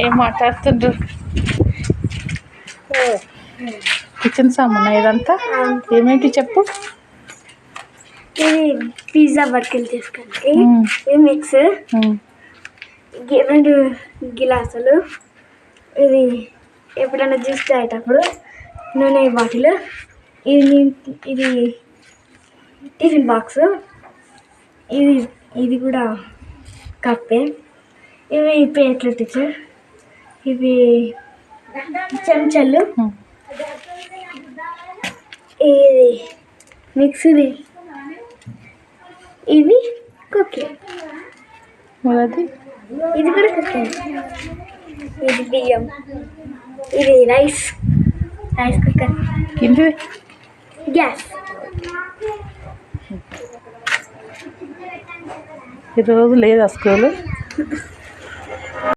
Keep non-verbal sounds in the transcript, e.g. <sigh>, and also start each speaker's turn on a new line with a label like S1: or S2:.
S1: ఏం మాట్లాడుతుండ్రు? కిచెన్ సామాన్ ఇదంతా? ఏమేంటి చెప్పు?
S2: ఇది పిజ్జా
S1: మ్మ్.
S2: ఇది మిక్స్ రెండు గిలాసులు ఇది ఎప్పుడైనా జ్యూస్ తాగేటప్పుడు నూనె బాటిల్ ఇది ఇది టిఫిన్ బాక్స్ ఇది ఇది కూడా కప్పే. ఇవి ప్లేట్లు టీచర్ ఇవి చెంచాలు. ఇది మిక్సీ ఇవి కుక్కీ.
S1: అది
S2: ఇది కూడా కుక్కీ. ఇది బియ్యం. ఇది రైస్. Rice cooker.
S1: కింది
S2: గ్యాస్.
S1: ఈరోజు లేదా స్కూలు. <laughs>